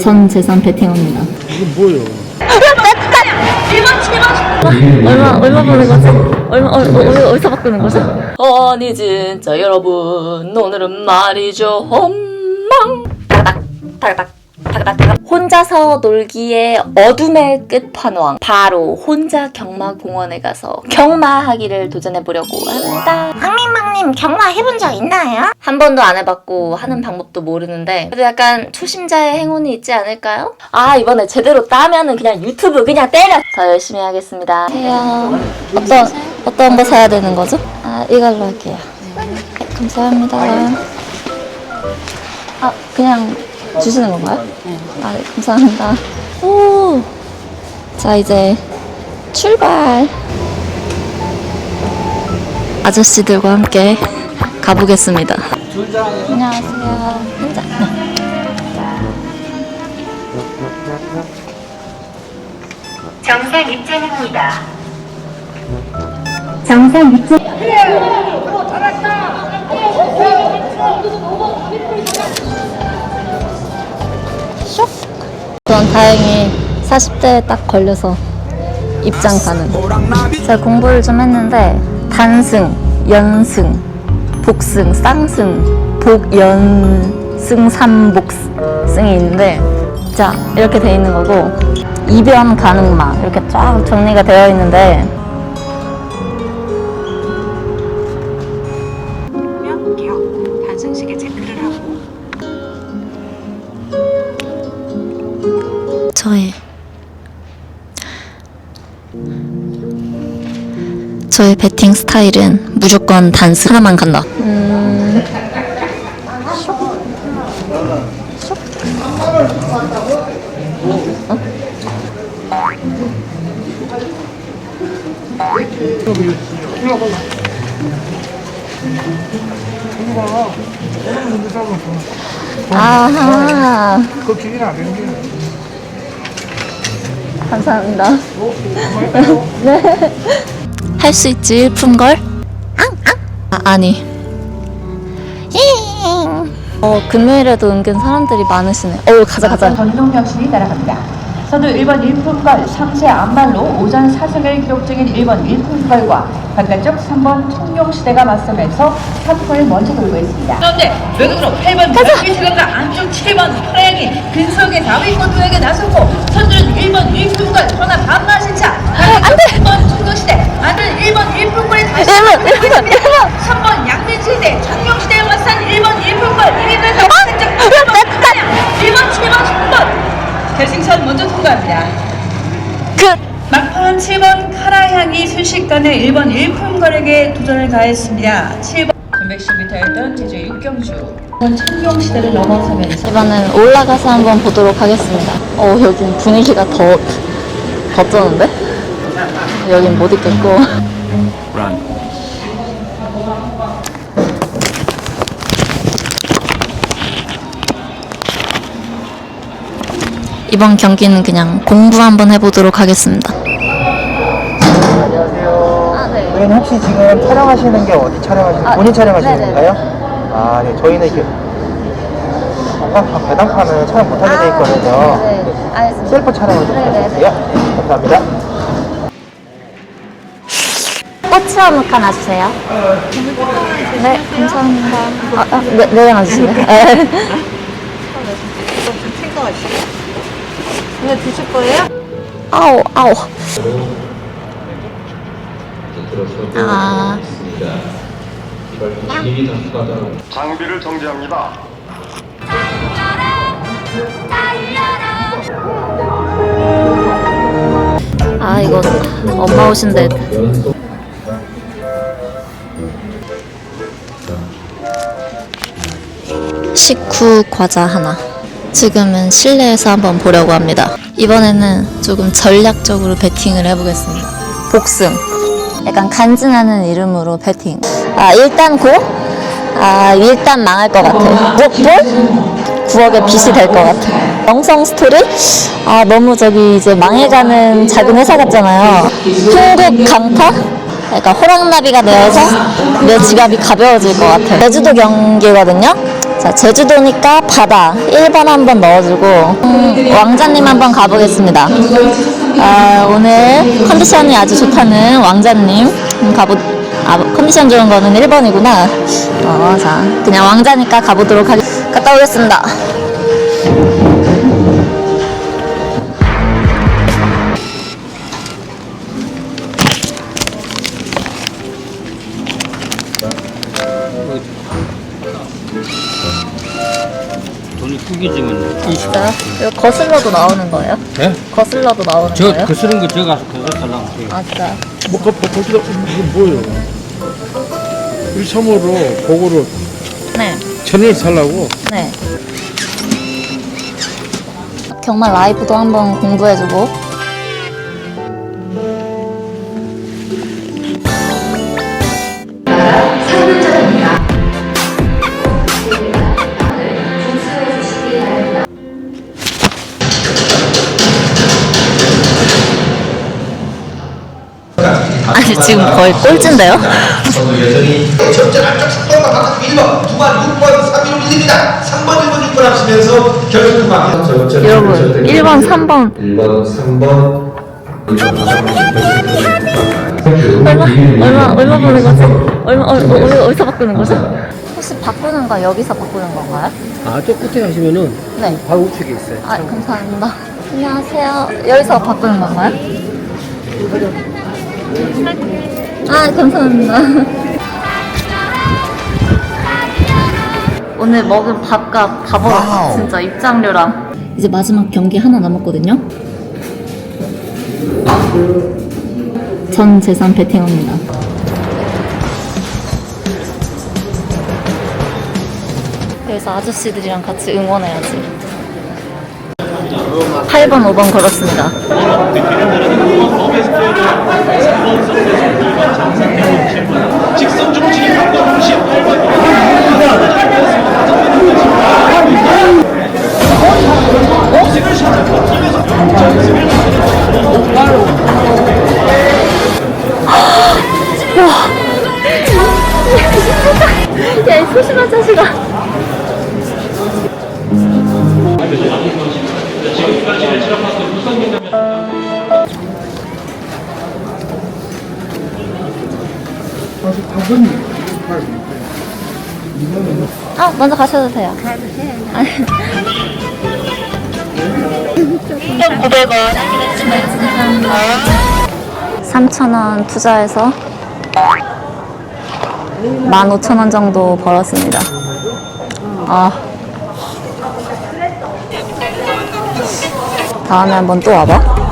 전 재산 베팅합니다. 이게 뭐예요? 얼마 얼마 버는 거지? 얼마 어, 어, 어디서 바꾸는 거지? 아니 진짜 여러분 오늘은 말이죠 험망 따닥 따닥 혼자서 놀기에 어둠의 끝판왕 바로 혼자 경마공원에 가서 경마하기를 도전해 보려고 합니다. 황민망님 경마 해본 적 있나요? 한 번도 안 해봤고 하는 방법도 모르는데 그래도 약간 초심자의 행운이 있지 않을까요? 아 이번에 제대로 따면은 그냥 유튜브 그냥 때려 더 열심히 하겠습니다 해요 어떤 어떤 거 사야 되는 거죠? 아 이걸로 할게요 네, 감사합니다 아 그냥 주시는 건가요? 아 네, 감사합니다 오 자 이제 출발 아저씨들과 함께 가보겠습니다. 안녕하세요. 혼자. 정상 입장입니다. 정상 입장. 전 다행히 40대에 딱 걸려서 입장 가능. 제가 공부를 좀 했는데 단승, 연승, 복승, 쌍승, 복연승, 삼복승이 있는데 자 이렇게 돼 있는 거고 이변 가능마 이렇게 쫙 정리가 되어 있는데 면 기억 단순식에 체크를 하고. 저의 저의 배팅 스타일은 무조건 단수 하나만 간다. 음. 게. 감사합니다. 네. 할 수 있지, 푼걸? 아, 아니. 어, 금요일에도 은근 사람들이 많으시네. 어, 가자, 가자. 전동혁 신이 따라갑니다. 선두 1번 1품걸 3세 안말로 오전 4승을 기록 중인 1번 1품걸과 바깥쪽 3번 통용시대가 맞서면서 3분을 먼저 돌고 있습니다. 그런데 외곽으로 8번 박규태가 안쪽 7번 프라양이 근속의 4위권 도약에 나섰고 먼저 통과합니다 끝! 막판 7번 카라향이 순식간에 1번 1품걸에게 도전을 가했습니다 7번 1110m였던 제주 육경주 청룡시대를 넘어서면서 이번엔 올라가서 한번 보도록 하겠습니다. 어, 여긴 분위기가 더, 더 쩌는데? 여긴 못 있겠고. 이번 경기는 그냥 공부 한번 해보도록 하겠습니다. 안녕하세요. 아, 네. 저희는 혹시 지금 촬영하시는 게 어디 촬영하시는 아, 본인 촬영하시는 네네네. 건가요? 아, 네. 저희는 이렇게 관광 배당판은 촬영 못하게 돼 있거든요. 네, 알겠습니다. 셀프 촬영을 좀 네네. 부탁드릴게요. 네, 감사합니다. 꽃 어묵 하나 주세요. 네, 감사합니다. 아, 아, 네, 네, 하나 주시네. 네. 근데 드실 거예요? 아우, 아우. 아, 장비를 정지합니다. 아, 이거 엄마 오신데. 식후 과자 하나. 지금은 실내에서 한번 보려고 합니다. 이번에는 조금 전략적으로 배팅을 해보겠습니다. 복승. 약간 간지나는 이름으로 배팅. 아, 일단 고? 아, 일단 망할 것 같아. 뭐, 뭘? 9억의 빚이 될 것 같아. 영성 스토리? 아, 너무 저기 이제 망해가는 작은 회사 같잖아요. 흥국 강타? 약간 호랑나비가 되어서 내 지갑이 가벼워질 것 같아. 제주도 경기거든요? 자, 제주도니까 바다 1번 한번 넣어주고 음, 왕자님 한번 가보겠습니다. 아, 오늘 컨디션이 아주 좋다는 왕자님 음, 가보. 아, 컨디션 좋은 거는 1번이구나. 어, 자, 그냥 왕자니까 가보도록 하겠. 갔다 오겠습니다. 구기지면 진짜? 이거 거슬러도 나오는 거예요? 네? 거슬러도 나오는 저 거예요? 거스른 거 제가 그거 달라고 해요. 아, 진짜. 뭐, 그, 보- 보시다, 이게 뭐예요? 1.5로 보고로 네. 천을 살라고? 네. 경마 라이브도 한번 공부해주고. 아니 지금 거의 꼴찌인데요? 전전 안쪽 3번과 바깥 1번, 2번, 6번, 3, 1번 밀립니다. 3번, 1번, 6번 합치면서 결승 투방. 여러분 1번, 3번 1번, 3번. 얼마 얼마 얼마 버는 거지? 얼마 어, 어, 어디서 바꾸는 거죠? 혹시 바꾸는 거 여기서 바꾸는 건가요? 아, 저 끝에 가시면은 네. 바로 우측에 있어요. 아 감사합니다. 안녕하세요. 여기서 바꾸는 건가요? 아 감사합니다. 오늘 먹은 밥값 다 벌었어. 진짜 입장료랑. 이제 마지막 경기 하나 남았거든요. 전 재산 베팅합니다. 그래서 아저씨들이랑 같이 응원해야지. 8번, 5번 걸었습니다. 아, 먼저 가셔도 돼요. 아니. 900원. 3,000원 투자해서 15,000원 정도 벌었습니다. 아. 다음에 한번 또 와봐.